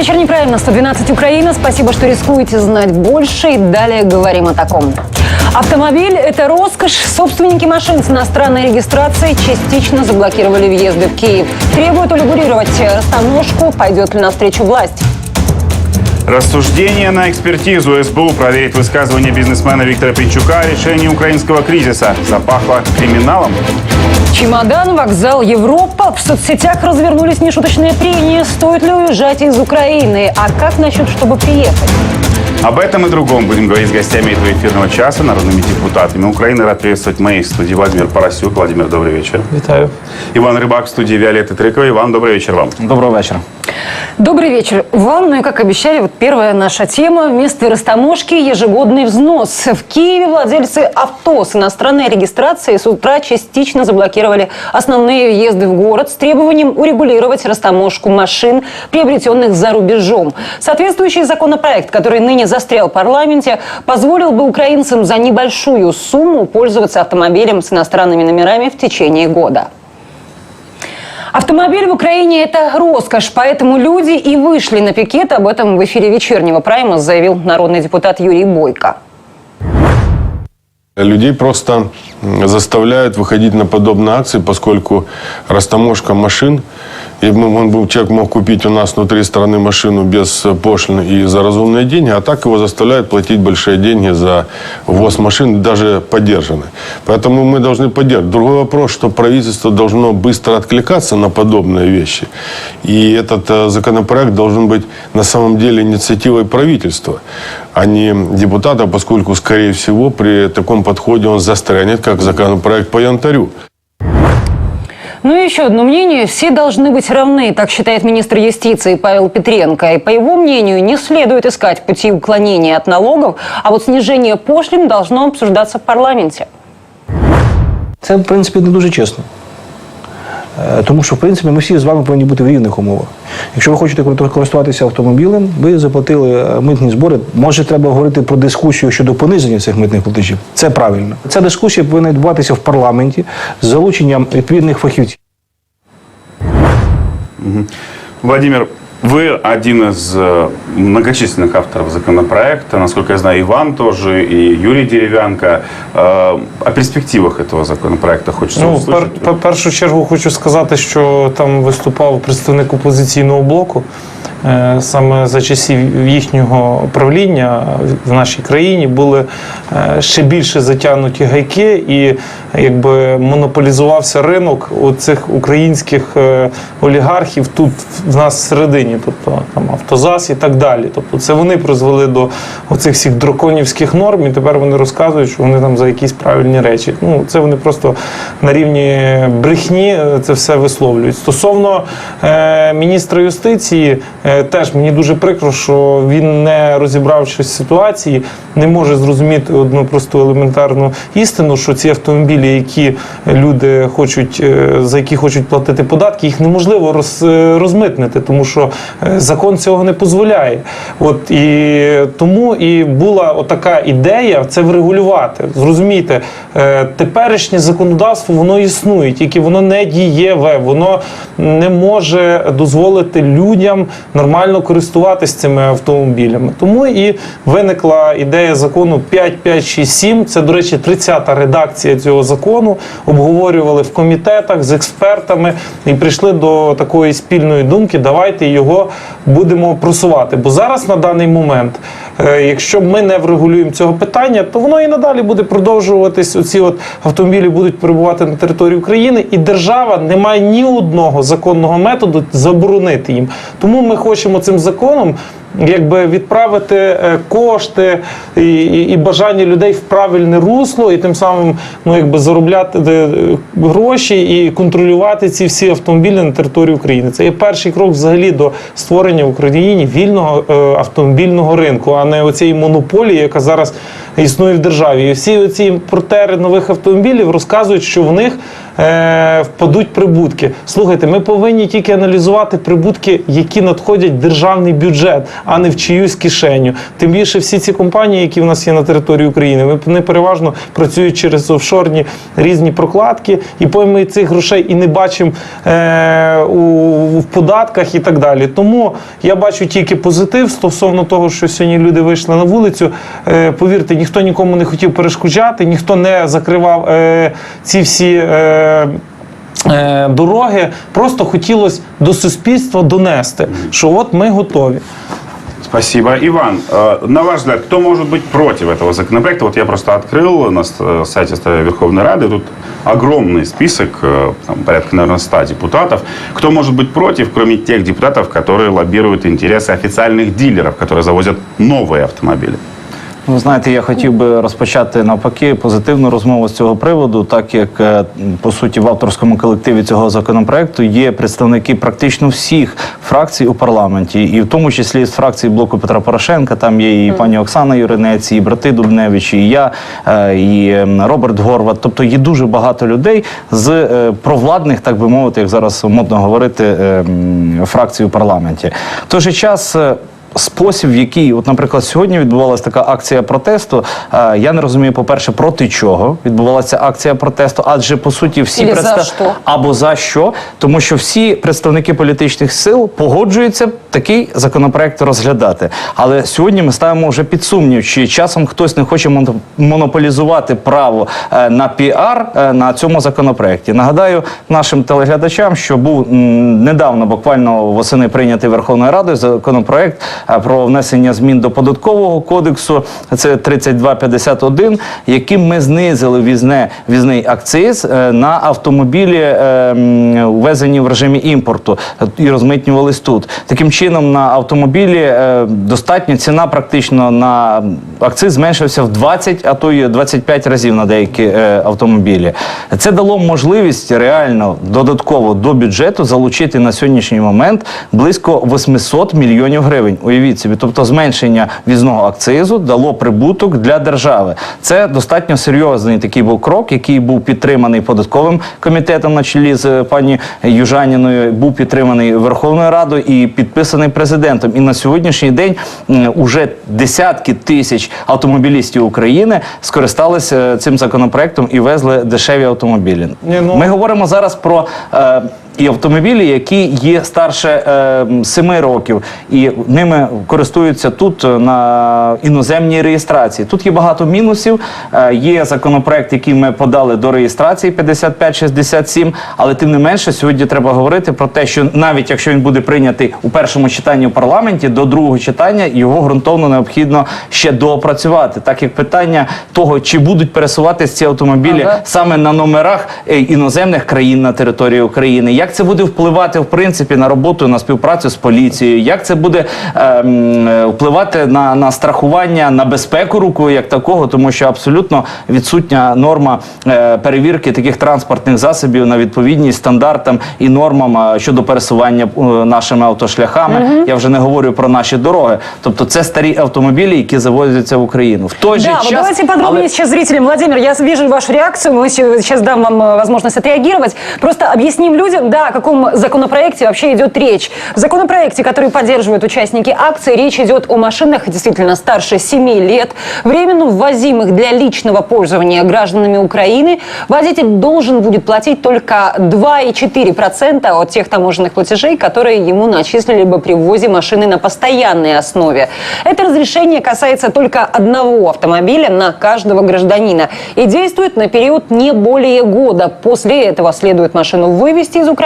вечер неправильно. 112 Украина. Спасибо, что рискуете знать больше. И далее говорим о таком. Автомобиль – это роскошь. Собственники машин с иностранной регистрацией частично заблокировали въезды в Киев. Требуют урегулировать растаможку. Пойдет ли навстречу власть? Рассуждение на экспертизу СБУ проверит высказывание бизнесмена Виктора Пинчука о решении украинского кризиса. Запахло криминалом. Чемодан, вокзал, Европа. В соцсетях развернулись нешуточные прения. Стоит ли уезжать из Украины? А как насчет, чтобы приехать? Об этом и другом будем говорить с гостями этого эфирного часа, народными депутатами Украины. Рад приветствовать в моей студии Владимир Поросюк. Владимир, добрый вечер. Вітаю. Иван Рыбак в студии Виолетты Триковой. Иван, добрый вечер вам. Доброго вечора. Добрый вечер вам. Ну и как обещали, вот первая наша тема. Вместо растаможки ежегодный взнос. В Киеве владельцы авто с иностранной регистрацией с утра частично заблокировали основные въезды в город с требованием урегулировать растаможку машин, приобретенных за рубежом. Соответствующий законопроект, который ныне застрял в парламенте, позволил бы украинцам за небольшую сумму пользоваться автомобилем с иностранными номерами в течение года. Автомобиль в Украине – это роскошь, поэтому люди и вышли на пикет. Об этом в эфире вечернего прайма заявил народный депутат Юрий Бойко. Людей просто заставляют выходить на подобные акции, поскольку растаможка машин, и он был, человек мог купить у нас внутри страны машину без э, пошлины и за разумные деньги, а так его заставляют платить большие деньги за ввоз машин, даже поддержанные. Поэтому мы должны поддерживать. Другой вопрос, что правительство должно быстро откликаться на подобные вещи. И этот э, законопроект должен быть на самом деле инициативой правительства, а не депутатов, поскольку, скорее всего, при таком подходе он застрянет, как законопроект по янтарю. Ну и еще одно мнение. Все должны быть равны, так считает министр юстиции Павел Петренко. И по его мнению, не следует искать пути уклонения от налогов, а вот снижение пошлин должно обсуждаться в парламенте. Це, в принципі, не дуже чесно. Е, Тому що, в принципі, ми всі з вами повинні бути в рівних умовах. Якщо ви хочете користуватися автомобілем, ви заплатили е, митні збори. Може, треба говорити про дискусію щодо пониження цих митних платежів. Це правильно. Ця дискусія повинна відбуватися в парламенті з залученням відповідних фахівців. Владимир, вы один из э, многочисленных авторов законопроекта. Насколько я знаю, Иван тоже, и Юрий Деревянко. Э, О перспективах этого законопроекта хочется Ну, услышать. пер, по першу чергу хочу сказати, що там виступав представник опозиційного блоку. Е, Саме за часів їхнього правління в нашій країні були е, ще більше затягнуті гайки, і якби монополізувався ринок у цих українських е, олігархів тут в нас всередині, тобто там Автозас і так далі. Тобто це вони призвели до оцих всіх драконівських норм, і тепер вони розказують, що вони там за якісь правильні речі. Ну це вони просто на рівні брехні е, це все висловлюють. Стосовно е, міністра юстиції, е, теж мені дуже прикро, що він не розібравшись в ситуації, не може зрозуміти одну просту елементарну істину, що ці автомобілі, які люди хочуть, е, за які хочуть платити податки, їх неможливо роз, е, розмитнити, тому що е, закон цього не дозволяє. От і тому і була отака ідея це врегулювати. Зрозумійте, е, теперішнє законодавство воно існує, тільки воно не дієве, воно не може дозволити людям нормально користуватися цими автомобілями. Тому і виникла ідея закону 5567. Це, до речі, 30-та редакція цього закону. Обговорювали в комітетах з експертами і прийшли до такої спільної думки. Давайте його будемо просувати. Бо зараз на даний момент, е, якщо ми не врегулюємо цього питання, то воно і надалі буде продовжуватись. Оці от автомобілі будуть перебувати на території України, і держава не має ні одного законного методу заборонити їм. Тому ми хочемо цим законом. Якби відправити е, кошти і, і, бажання людей в правильне русло, і тим самим ну якби заробляти е, гроші і контролювати ці всі автомобілі на території України. Це є перший крок взагалі до створення в Україні вільного е, автомобільного ринку, а не оцієї монополії, яка зараз існує в державі. І всі оці імпортери нових автомобілів розказують, що в них е, впадуть прибутки. Слухайте, ми повинні тільки аналізувати прибутки, які надходять в державний бюджет, а не в чиюсь кишеню. Тим більше всі ці компанії, які в нас є на території України, вони переважно працюють через офшорні різні прокладки, і потім ми цих грошей і не бачимо е, у, в податках і так далі. Тому я бачу тільки позитив стосовно того, що сьогодні люди вийшли на вулицю. Е, повірте, ніхто нікому не хотів перешкоджати, ніхто не закривав е, ці всі. Е, е, Дороги просто хотілося до суспільства донести, що от ми готові. Спасибо. Иван, э, на ваш взгляд, кто может быть против этого законопроекта? Вот я просто открыл на с- э, сайте Верховной Рады, тут огромный список, э, там, порядка, наверное, 100 депутатов. Кто может быть против, кроме тех депутатов, которые лоббируют интересы официальных дилеров, которые завозят новые автомобили? Ви знаєте, я хотів би розпочати навпаки позитивну розмову з цього приводу, так як е, по суті в авторському колективі цього законопроекту є представники практично всіх фракцій у парламенті, і в тому числі з фракції блоку Петра Порошенка. Там є і пані Оксана Юринець, і брати Дубневич, і я, е, і Роберт Горват. Тобто є дуже багато людей з е, провладних, так би мовити, як зараз модно говорити, фракцій у парламенті. В той же час. Спосіб, в який, от, наприклад, сьогодні відбувалася така акція протесту. е, Я не розумію, по-перше, проти чого відбувалася акція протесту, адже по суті всі Или за що? або за що, тому що всі представники політичних сил погоджуються такий законопроект розглядати. Але сьогодні ми ставимо вже під сумнів, чи часом хтось не хоче моно- монополізувати право е, на піар е, на цьому законопроекті. Нагадаю нашим телеглядачам, що був м, недавно, буквально восени прийнятий Верховною Радою законопроект про внесення змін до податкового кодексу. Це 3251, яким ми знизили візне візний акциз е, на автомобілі, е, ввезені в режимі імпорту і розмитнювались тут. Таким чином, на автомобілі е, достатньо ціна практично на акциз зменшився в 20, а то й 25 разів на деякі автомобілі. Це дало можливість реально додатково до бюджету залучити на сьогоднішній момент близько 800 мільйонів гривень. Уявіть собі, тобто зменшення візного акцизу дало прибуток для держави. Це достатньо серйозний такий був крок, який був підтриманий податковим комітетом на чолі з е, пані Южаніною, був підтриманий Верховною Радою і підписаний президентом. І на сьогоднішній день уже десятки тисяч автомобілістів України скористалися е, цим законопроектом і везли дешеві автомобілі. Ну- Ми говоримо зараз про. Е, і автомобілі, які є старше е, 7 років, і ними користуються тут е, на іноземній реєстрації. Тут є багато мінусів. Е, є законопроект, який ми подали до реєстрації 5567, але тим не менше, сьогодні треба говорити про те, що навіть якщо він буде прийнятий у першому читанні в парламенті, до другого читання його ґрунтовно необхідно ще доопрацювати, так як питання того, чи будуть пересуватися ці автомобілі Ага. саме на номерах іноземних країн на території України. Як це буде впливати в принципі на роботу на співпрацю з поліцією? Як це буде ем, е, впливати на, на страхування на безпеку рукою як такого, тому що абсолютно відсутня норма е, перевірки таких транспортних засобів на відповідність стандартам і нормам е, щодо пересування е, нашими автошляхами. Я вже не говорю про наші дороги. Тобто, це старі автомобілі, які завозяться в Україну. В той же Да, час вот давайте подробнее але- сейчас зрителям. Владимир, я вижу вашу реакцию, мы сейчас дам вам э, возможность отреагировать. Просто объясним людям, да, о каком законопроекте вообще идет речь. В законопроекте, который поддерживают участники акции, речь идет о машинах действительно старше 7 лет, временно ввозимых для личного пользования гражданами Украины. Водитель должен будет платить только 2,4% от тех таможенных платежей, которые ему начислили бы при ввозе машины на постоянной основе. Это разрешение касается только одного автомобиля на каждого гражданина и действует на период не более года. После этого следует машину вывести из Украины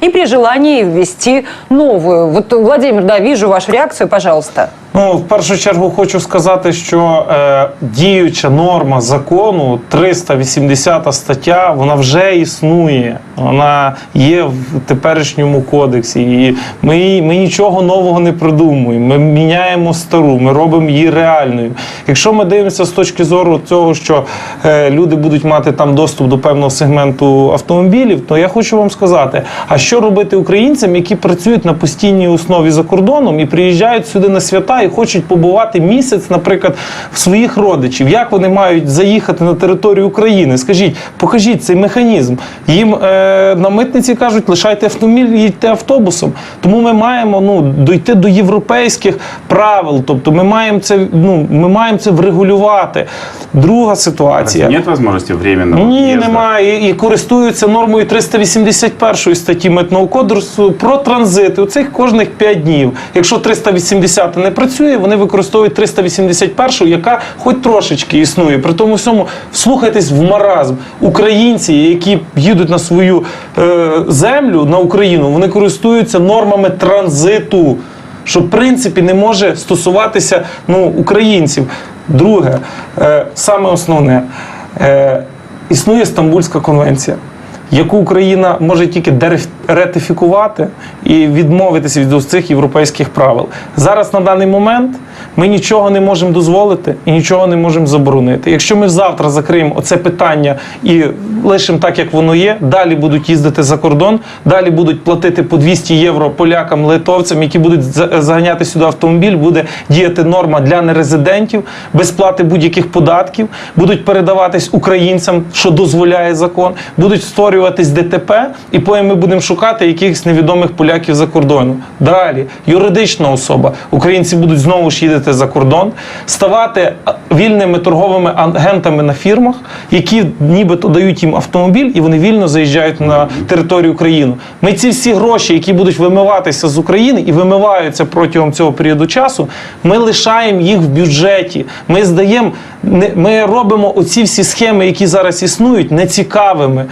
и при желании ввести новую. Вот, Владимир, да, вижу вашу реакцию, пожалуйста. Ну, в першу чергу хочу сказати, що е, діюча норма закону, 380 стаття, вона вже існує. Вона є в теперішньому кодексі. І ми, ми нічого нового не придумуємо. Ми міняємо стару, ми робимо її реальною. Якщо ми дивимося з точки зору цього, що е, люди будуть мати там доступ до певного сегменту автомобілів, то я хочу вам сказати: а що робити українцям, які працюють на постійній основі за кордоном і приїжджають сюди на свята і хочуть побувати місяць, наприклад, в своїх родичів. Як вони мають заїхати на територію України? Скажіть, покажіть цей механізм. Їм е, на митниці кажуть, лишайте автомобіль, їдьте автобусом. Тому ми маємо ну, дойти до європейських правил. Тобто ми маємо це, ну, ми маємо це врегулювати. Друга ситуація. Нет возможности временного Ні, немає. І, і користуються нормою 381 статті Митного кодексу про транзит. Оцих кожних 5 днів. Якщо 380 не працює, вони використовують 381, яка хоч трошечки існує. При тому всьому вслухайтесь в маразм. Українці, які їдуть на свою е, землю на Україну, вони користуються нормами транзиту. Що в принципі не може стосуватися ну, українців. Друге, е, саме основне, е, існує Стамбульська конвенція, яку Україна може тільки ретифікувати і відмовитися від цих європейських правил. Зараз на даний момент ми нічого не можемо дозволити і нічого не можемо заборонити. Якщо ми завтра закриємо оце питання і лишимо так, як воно є, далі будуть їздити за кордон, далі будуть платити по 200 євро полякам, литовцям, які будуть заганяти сюди автомобіль, буде діяти норма для нерезидентів, без плати будь-яких податків, будуть передаватись українцям, що дозволяє закон, будуть створюватись ДТП, і потім ми будемо шукати якихось невідомих поляків за кордоном. Далі юридична особа. Українці будуть знову ж їздити за кордон, ставати вільними торговими агентами на фірмах, які нібито дають їм автомобіль, і вони вільно заїжджають на територію України. Ми ці всі гроші, які будуть вимиватися з України і вимиваються протягом цього періоду часу, ми лишаємо їх в бюджеті. Ми здаємо, ми робимо оці всі схеми, які зараз існують, нецікавими.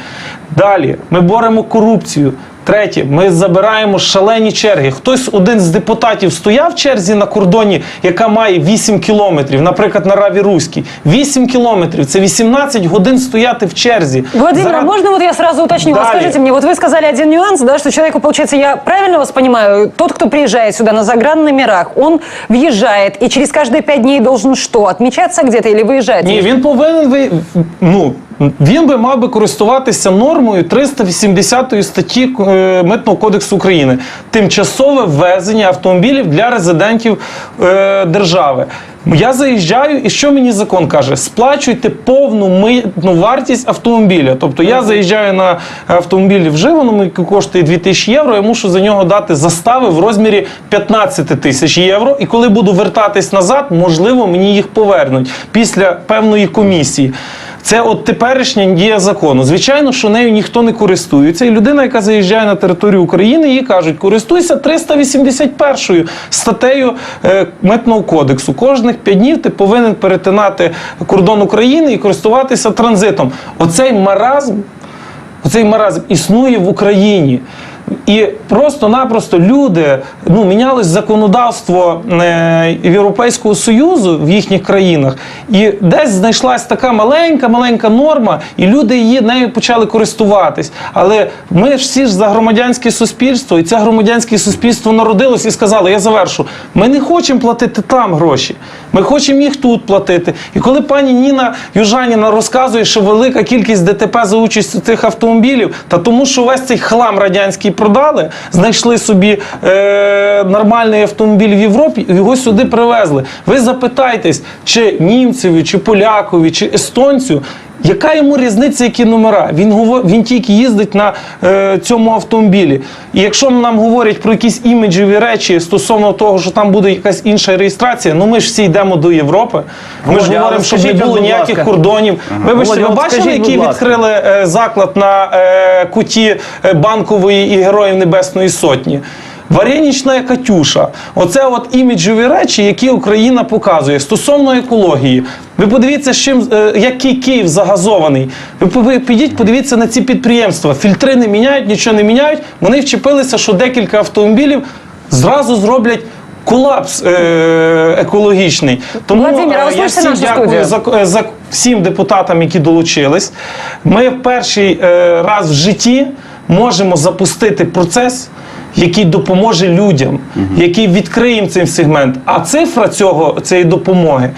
Далі ми боремо корупцію. Третє, ми забираємо шалені черги. Хтось один з депутатів стояв в черзі на кордоні, яка має 8 кілометрів, наприклад, на Раві Руській. 8 кілометрів це 18 годин стояти в черзі. Владимир, Зараз- а можно вот я сразу уточню? Вот Далее. скажите мне, вот вы сказали один нюанс, да, что человеку, получается, я правильно вас понимаю, тот, кто приезжает сюда на загранномерах, он въезжает и через каждые пять дней должен что, отмечаться где-то или выезжать? Ні, він повинен ви ну. він би мав би користуватися нормою 380 статті е, Митного кодексу України тимчасове ввезення автомобілів для резидентів е, держави. Я заїжджаю, і що мені закон каже? Сплачуйте повну митну вартість автомобіля. Тобто я заїжджаю на автомобілі вживаному, який коштує 2000 євро, я мушу за нього дати застави в розмірі 15 тисяч євро. І коли буду вертатись назад, можливо, мені їх повернуть після певної комісії. Це от теперішня дія закону. Звичайно, що нею ніхто не користується. І людина, яка заїжджає на територію України, їй кажуть, користуйся 381 статтею е, митного кодексу. Кожних 5 днів ти повинен перетинати кордон України і користуватися транзитом. Оцей маразм Оцей маразм існує в Україні. І просто-напросто люди ну, мінялось законодавство е, Європейського Союзу в їхніх країнах, і десь знайшлась така маленька, маленька норма, і люди її нею почали користуватись. Але ми ж всі ж за громадянське суспільство, і це громадянське суспільство народилось і сказало: я завершу, ми не хочемо платити там гроші, ми хочемо їх тут платити. І коли пані Ніна Южаніна розказує, що велика кількість ДТП за участю цих автомобілів, та тому, що весь цей хлам радянський продали, знайшли собі е, нормальний автомобіль в Європі його сюди привезли. Ви запитайтесь, чи німцеві, чи полякові, чи естонцю. Яка йому різниця, які номера? Він він тільки їздить на е, цьому автомобілі. І якщо нам говорять про якісь іміджеві речі стосовно того, що там буде якась інша реєстрація, ну ми ж всі йдемо до Європи. Ми ж говоримо, щоб не було ніяких ласка. кордонів. Вибачте, Володя, ви бачили, скажіть, який відкрили е, заклад на е, куті е, банкової і героїв Небесної Сотні? Варенічна Катюша. Оце от іміджові речі, які Україна показує стосовно екології. Ви подивіться, з чим е, який Київ загазований. Ви пов- підіть, подивіться на ці підприємства. Фільтри не міняють, нічого не міняють. Вони вчепилися, що декілька автомобілів зразу зроблять. Колапс е- екологічний. Тому Владимир, а е, я всім дякую за, за всім депутатам, які долучились. Ми в перший е, раз в житті можемо запустити процес, який допоможе людям, який відкриє їм цей сегмент. А цифра цього цієї допомоги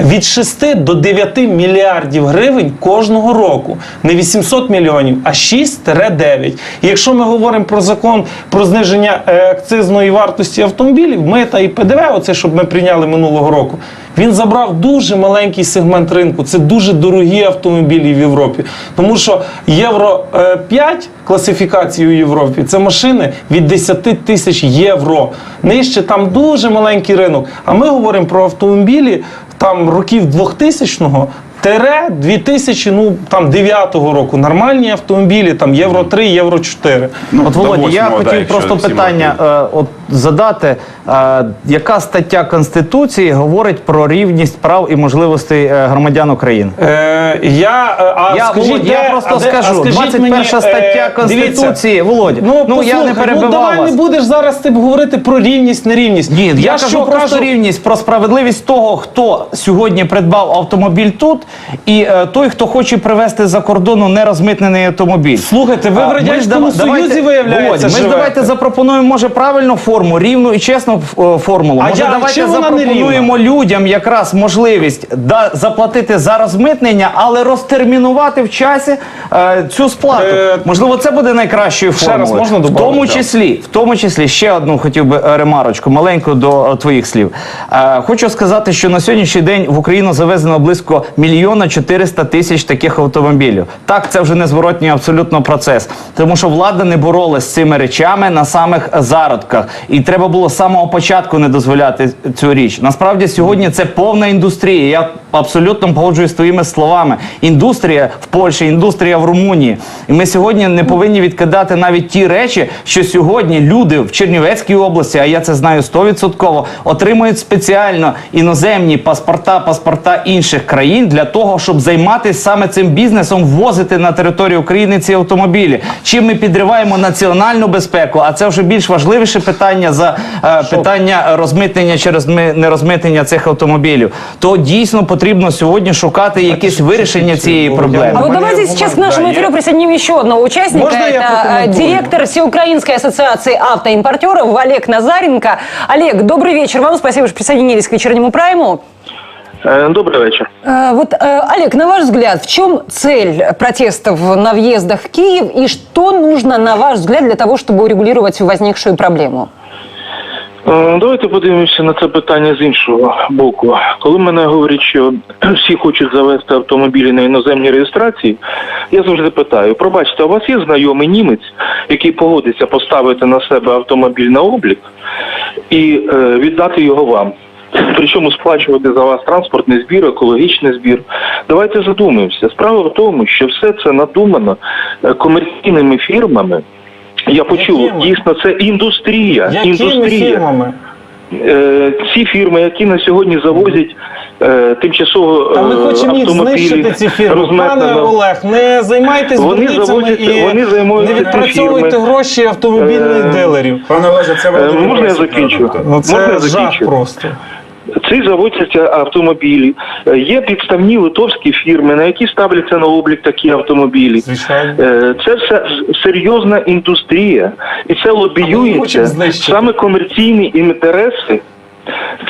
від 6 до 9 мільярдів гривень кожного року. Не 800 мільйонів, а 6-9. І якщо ми говоримо про закон про зниження е, акцизної вартості автомобілів, мита і ПДВ, оце щоб ми прийняли минулого року, він забрав дуже маленький сегмент ринку. Це дуже дорогі автомобілі в Європі. Тому що Євро е, 5 класифікації у Європі це машини від 10 тисяч євро. Нижче там дуже маленький ринок. А ми говоримо про автомобілі там років 2000-го. Тере 2000, ну там 9-го року нормальні автомобілі, там євро 3, євро 4. Ну, От Володя, я 8-го, да, хотів просто питання е, от задати, е, яка стаття Конституції говорить про рівність прав і можливостей е, громадян України? Е, я, е, а Я, скажіть, Володь, я просто а де- скажу, а скажіть 21 мені, стаття е, Конституції, дивіться, Володя, Ну, ну, я не перебивав ну, давай вас. не будеш зараз ти говорити про рівність, нерівність. Ні, я, кажу що просто рівність про справедливість того, хто сьогодні придбав автомобіль тут, і е, той, хто хоче привезти за кордону нерозмитнений автомобіль. Слухайте, ви в А, ми ж Радянському дава- Союзі, давайте- виявляється, Володя, Ми ж живете. давайте запропонуємо, може, правильну форму, рівну і чесну е, формулу. А може, я- давайте чим вона не запропонуємо людям якраз можливість да, заплатити за розмитнення, але розтермінувати в часі е, цю сплату. Е, Можливо, це буде найкращою ще раз можна в добавити? тому числі, в тому числі ще одну хотів би е, ремарочку, маленьку до е, твоїх слів. Е, хочу сказати, що на сьогоднішній день в Україну завезено близько мільйона 400 тисяч таких автомобілів. Так, це вже незворотній абсолютно процес, тому що влада не боролась з цими речами на самих зародках, і треба було з самого початку не дозволяти цю річ. Насправді сьогодні це повна індустрія. Я абсолютно погоджуюсь з твоїми словами. Індустрія в Польщі, індустрія в Румунії. І ми сьогодні не повинні відкидати навіть ті речі, що сьогодні люди в Чернівецькій області, а я це знаю 100%, отримують спеціально іноземні паспорта, паспорта інших країн для того, щоб займатися саме цим бізнесом, ввозити на територію України ці автомобілі. Чим ми підриваємо національну безпеку, а це вже більш важливіше питання за е, питання розмитнення через ми- нерозмитнення цих автомобілів. То дійсно потрібно сьогодні шукати якесь вирішення цієї А проблеми. вот Валерий давайте сейчас к нашему да, эфиру я- присоединим еще одного участника. Можно я Это э, прокомментирую? директор Всеукраинской ассоциации автоимпортеров Олег Назаренко. Олег, добрый вечер вам. Спасибо, что присоединились к вечернему прайму. Е, Добрий вечір. Э, Вот, э, Олег, на ваш взгляд, в чем цель протестов на въездах в Киев и что нужно, на ваш взгляд, для того, чтобы урегулировать возникшую проблему? Е, Давайте подивимося на це питання з іншого боку. Коли мене говорять, що всі хочуть завести автомобілі на іноземній реєстрації, я завжди питаю: пробачте, у вас є знайомий німець, який погодиться поставити на себе автомобіль на облік і е, віддати його вам? Причому сплачувати за вас транспортний збір, екологічний збір. Давайте задумаємося. Справа в тому, що все це надумано е, комерційними фірмами. Я почув, Якими? дійсно, це індустрія. Якими індустрія. фірмами? Е, ці фірми, які на сьогодні завозять е, тимчасово Та ми е, хочемо їх автомобілі знищити ці фірми. Пане. Олег, не займайтесь Вони заводять- і вони займаються не відпрацьовуйте фірми. гроші автомобільних Е, дилерів. Пане Олеже, це Е, можна я закінчу? Ну це Можна я жах закінчу? просто. Ці заводяться автомобілі. Е, Є підставні литовські фірми, на які ставляться на облік такі автомобілі. Звичайно. Е, Це все серйозна індустрія, і це лобіюється саме комерційні інтереси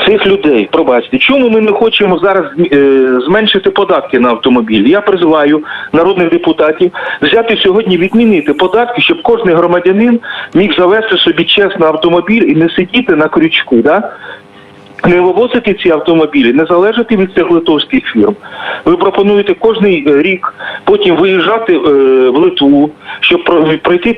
цих людей. Пробачте, чому ми не хочемо зараз е, зменшити податки на автомобіль? Я призиваю народних депутатів взяти сьогодні відмінити податки, щоб кожен громадянин міг завести собі чесно автомобіль і не сидіти на крючку. Да? Не вивозити ці автомобілі, не залежати від цих литовських фірм. Ви пропонуєте кожний е, рік потім виїжджати е, в Литву, щоб про- пройти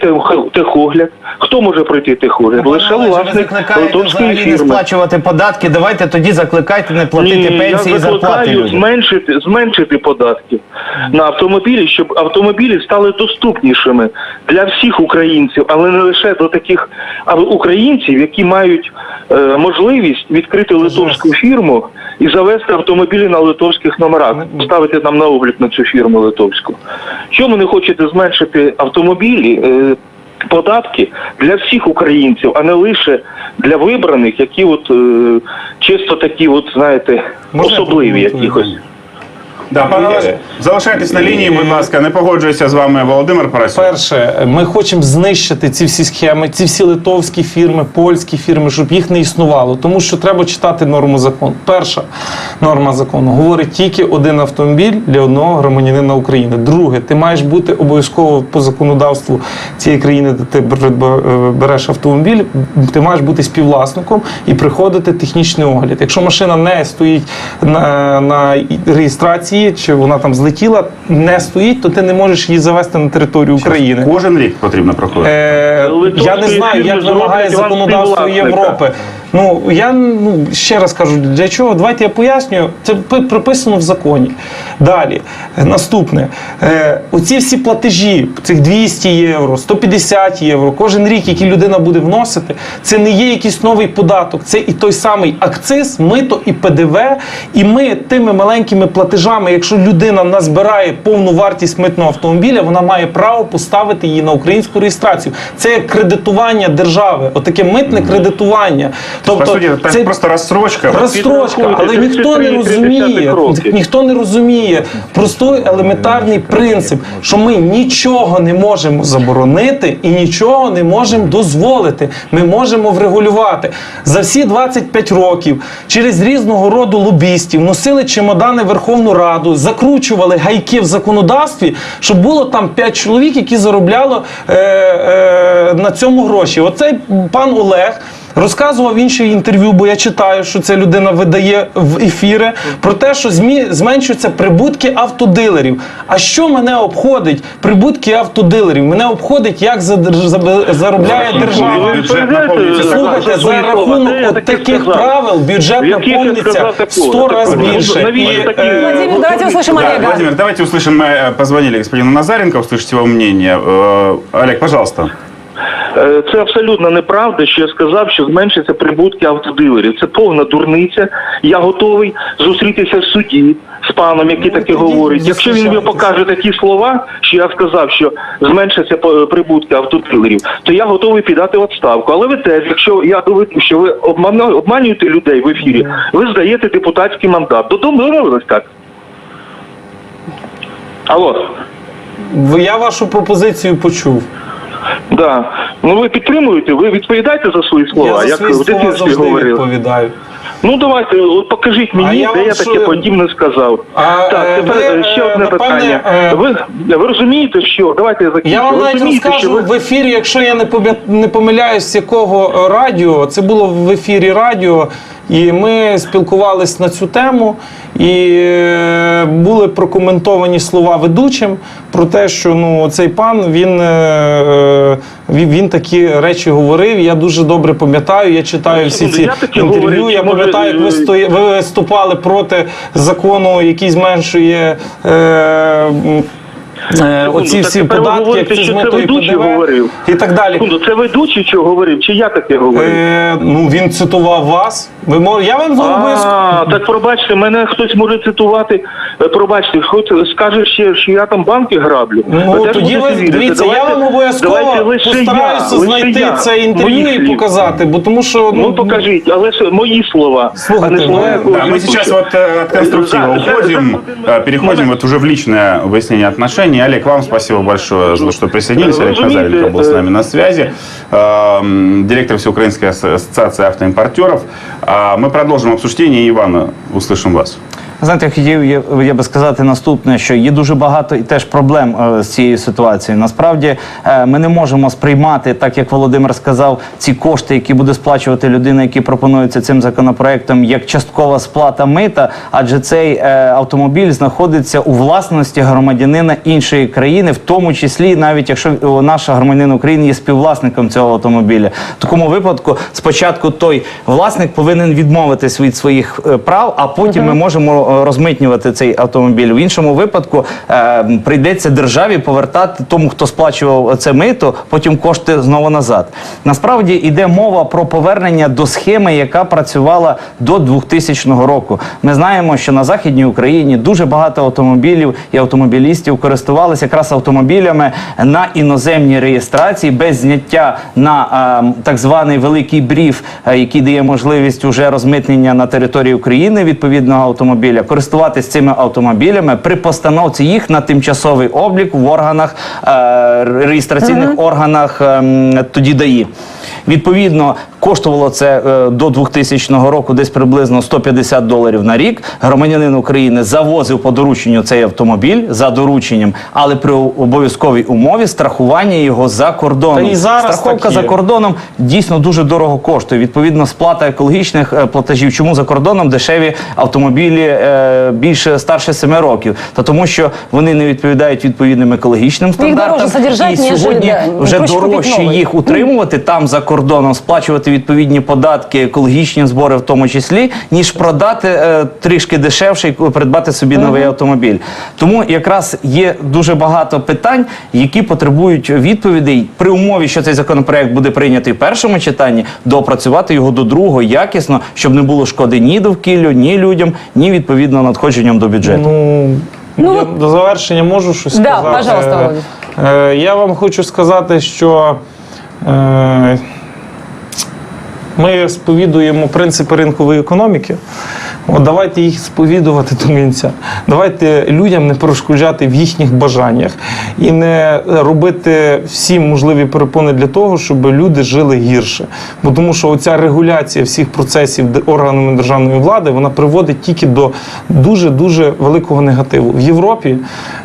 техогляд. Хто може пройти техогляд? Лише власник литовської взагалі не сплачувати податки. Давайте тоді закликайте не платити Ні, пенсії я і зарплати закликаю людям. зменшити, зменшити податки на автомобілі, щоб автомобілі стали доступнішими для всіх українців, але не лише до таких українців, які мають е, можливість відкрити литовську фірму і завести автомобілі на литовських номерах, ставити нам на облік на цю фірму литовську. Чому не хочете зменшити автомобілі? Е, Податки для всіх українців, а не лише для вибраних, які от е, чисто такі, от знаєте, Можна особливі якихось. Да, пане Олеже, залишайтесь на лінії, будь ласка, не погоджуюся з вами Володимир Парасюк. Перше, ми хочемо знищити ці всі схеми, ці всі литовські фірми, польські фірми, щоб їх не існувало. Тому що треба читати норму закону. Перша норма закону говорить тільки один автомобіль для одного громадянина України. Друге, ти маєш бути обов'язково по законодавству цієї країни, де ти береш автомобіль, ти маєш бути співвласником і приходити технічний огляд. Якщо машина не стоїть на, на реєстрації, чи вона там злетіла, не стоїть, то ти не можеш її завести на територію України. Кожен рік потрібно проходити. Е, я не знаю, як вимагає законодавство. Європи. Ну я ну ще раз кажу, для чого? Давайте я пояснюю. Це пи- прописано в законі. Далі, наступне. Е, оці всі платежі, цих 200 євро, 150 євро, кожен рік, який людина буде вносити, це не є якийсь новий податок, це і той самий акциз, мито і ПДВ. І ми тими маленькими платежами, якщо людина назбирає повну вартість митного автомобіля, вона має право поставити її на українську реєстрацію. Це як кредитування держави, отаке митне кредитування. Тобто По суті, це просто розстрочка. Розстрочка, але ніхто не розуміє, ніхто не розуміє простой елементарний принцип, що ми нічого не можемо заборонити і нічого не можемо дозволити. Ми можемо врегулювати за всі 25 років через різного роду лобістів носили чемодани в Верховну Раду, закручували гайки в законодавстві, щоб було там 5 чоловік, які заробляло е, е, на цьому гроші. Оцей пан Олег Розказував в інших інтерв'ю, бо я читаю, що ця людина видає в ефіри про те, що змі зменшуються прибутки автодилерів. А що мене обходить прибутки автодилерів? Мене обходить, як задер- забе- заробляє Ну, держава. бюджет наповнюється Слухайте, Це за свої слова. рахунок Це я от таке таких сказав. правил бюджет Яких я наповниться сказав в такого? 100 разів Такого. більше. Навіщо І, такі? е, Владимир, давайте услышим Да, Олега. Владимир, давайте услышим, мы э, позвонили господину Назаренко, услышите его мнение. Э, Олег, пожалуйста. Е, Це абсолютно неправда, що я сказав, що зменшаться прибутки автодилерів. Це повна дурниця. Я готовий зустрітися в суді з паном, який таке тоді говорить. Якщо він мені покаже такі слова, що я сказав, що зменшаться по- прибутки автодилерів, то я готовий підати в відставку. Але ви теж, якщо я доведу, що ви обманюєте людей в ефірі, ви здаєте депутатський мандат. Додому так. Алло. я вашу пропозицію почув. Да. Ну ви підтримуєте, ви відповідаєте за свої слова, я за як свої в слова дитинстві завжди говорили. відповідаю. Ну давайте, от покажіть А мені, я де вам я що- таке подібне сказав. А, так, е, тепер ви, е, ще е, одне напевне, питання. е, Ви, ви розумієте, що давайте я закінчу. Я вам Ви навіть розумієте, розкажу що ви... в ефірі, якщо я не пом'я- не помиляюсь, з якого е, радіо. Це було в ефірі радіо, і ми спілкувались на цю тему. І е, були прокоментовані слова ведучим про те, що ну цей пан він, е, е, він, він такі речі говорив. Я дуже добре пам'ятаю. Я читаю всі ці я інтерв'ю. Я пам'ятаю, як ви, стої- ви виступали проти закону, який зменшує. Е, оці так всі тепер ви податки, говорите, як що це мито і ведучий ПДВ говорив. і так далі. Секунду, це ведучий що говорив, чи я таке говорив? Е, ну він цитував вас. Ви мо- я вам обов'язково. А, так пробачте, мене хтось може цитувати. Е, Пробачте, хоч скаже ще, що я там банки граблю. Ну теж тоді будете ви вірити. дивіться, я Давайте- вам обов'язково давайте лише постараюся я, лише знайти я, це інтерв'ю моїх і слів. показати, бо тому що Ну покажіть, але ж мої слова, Слухайте, а не слова ну, якогось Да, мы ведучого. сейчас вот э, от конструктива Да, да, уходим, да, э, переходим вот уже в личное выяснение отношений. Олег, вам спасибо большое за то, что присоединились. Олег Разумеется, Назаренко был с э, нами на связи, Эм, директор Всеукраинской ас- ассоциации автоимпортеров. А Мы продолжим обсуждение. Ивана, услышим вас. Знаєте, хотів я, я би сказати наступне, що є дуже багато і теж проблем е, з цією ситуацією. Насправді е, ми не можемо сприймати, так як Володимир сказав, ці кошти, які буде сплачувати людина, які пропонуються цим законопроектом, як часткова сплата мита, адже цей е, автомобіль знаходиться у власності громадянина іншої країни, в тому числі навіть якщо о, наш громадянин України є співвласником цього автомобіля. В такому випадку спочатку той власник повинен відмовитись від своїх е, прав, а потім ми можемо розмитнювати цей автомобіль. В іншому випадку е, прийдеться державі повертати тому, хто сплачував це мито, потім кошти знову назад. Насправді йде мова про повернення до схеми, яка працювала до 2000 року. Ми знаємо, що на західній Україні дуже багато автомобілів і автомобілістів користувалися якраз автомобілями на іноземній реєстрації без зняття на е, так званий великий бріф, е, який дає можливість уже розмитнення на території України відповідного автомобіля. Дозвілля користуватись цими автомобілями при постановці їх на тимчасовий облік в органах е, реєстраційних органах е, тоді ДАІ. Відповідно, коштувало це е, до 2000 року десь приблизно 150 доларів на рік. Громадянин України завозив по дорученню цей автомобіль за дорученням, але при обов'язковій умові страхування його за кордоном. Та і зараз Страховка за кордоном дійсно дуже дорого коштує. Відповідно, сплата екологічних е, платежів. Чому за кордоном дешеві автомобілі е, більше старше 7 років? Та тому, що вони не відповідають відповідним екологічним стандартам. і сьогодні вже дорожче їх утримувати там за кордоном, сплачувати відповідні податки, екологічні збори в тому числі, ніж продати е, трішки дешевше і придбати собі новий автомобіль. Тому якраз є дуже багато питань, які потребують відповідей при умові, що цей законопроект буде прийнятий в першому читанні, доопрацювати його до другого якісно, щоб не було шкоди ні довкіллю, ні людям, ні відповідно надходженням до бюджету. Ну, Ну, я от- до завершення можу щось Да, сказати. пожалуйста, Е, Володя. е, Я вам хочу сказати, що е, ми сповідуємо принципи ринкової економіки. От давайте їх сповідувати до кінця. Давайте людям не перешкоджати в їхніх бажаннях і не робити всі можливі перепони для того, щоб люди жили гірше. Бо тому що оця регуляція всіх процесів органами державної влади вона приводить тільки до дуже дуже великого негативу. В Європі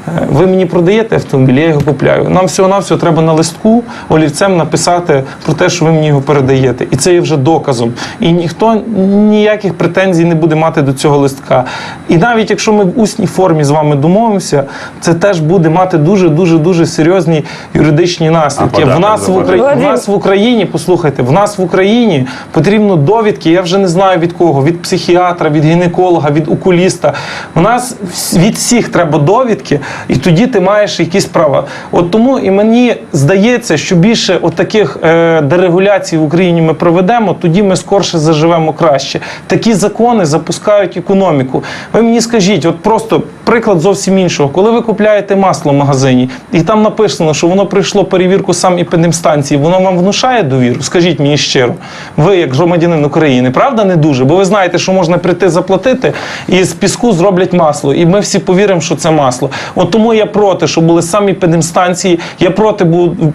е, ви мені продаєте автомобіль, я його купляю. Нам всього навсього треба на листку олівцем написати про те, що ви мені його передаєте, і це є вже доказом. І ніхто ніяких претензій не буде мати до цього листка. І навіть якщо ми в усній формі з вами домовимося, це теж буде мати дуже дуже дуже серйозні юридичні наслідки. податок в нас в Україні в нас в Україні, послухайте, в нас в Україні потрібно довідки. Я вже не знаю від кого: від психіатра, від гінеколога, від окуліста. У нас від всіх треба довідки, і тоді ти маєш якісь права. От тому і мені здається, що більше от таких е, дерегуляцій в Україні ми проведемо, тоді ми скорше заживемо краще. Такі закони запускають економіку. Ви мені скажіть, от просто приклад зовсім іншого. Коли ви купляєте масло в магазині, і там написано, що воно пройшло перевірку сам іпедемстанції, воно вам внушає довіру? Скажіть мені щиро, ви як громадянин України, правда не дуже? Бо ви знаєте, що можна прийти заплатити і з піску зроблять масло, і ми всі повіримо, що це масло. От тому я проти, щоб були самі іпедемстанції. Я проти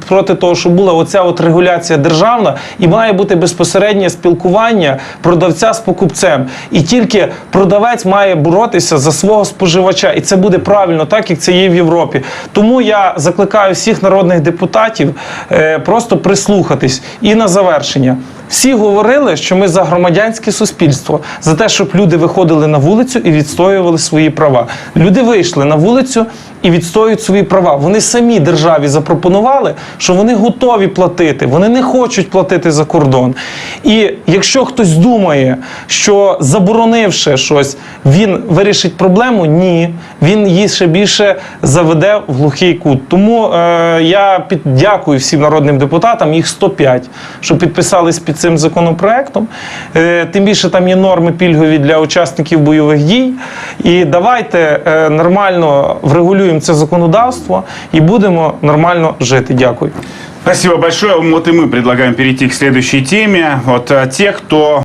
проти того, щоб була оця от регуляція державна, і має бути безпосереднє спілкування продавця з покупцем. І тільки продавець має боротися за свого споживача, і це буде правильно, так як це є в Європі. Тому я закликаю всіх народних депутатів е, просто прислухатись. І на завершення. Всі говорили, що ми за громадянське суспільство, за те, щоб люди виходили на вулицю і відстоювали свої права. Люди вийшли на вулицю і відстоюють свої права. Вони самі державі запропонували, що вони готові платити, вони не хочуть платити за кордон. І якщо хтось думає, що заборонивши щось, він вирішить проблему, ні, він її ще більше заведе в глухий кут. Тому е, я під, дякую всім народним депутатам, їх 105, що підписались під цим законопроектом. Е, тим більше там є норми пільгові для учасників бойових дій. І давайте е, нормально врегулюємо це законодавство і будемо нормально жити. Дякую. Спасибо большое. Вот и мы предлагаем перейти к следующей теме. Вот а, те, кто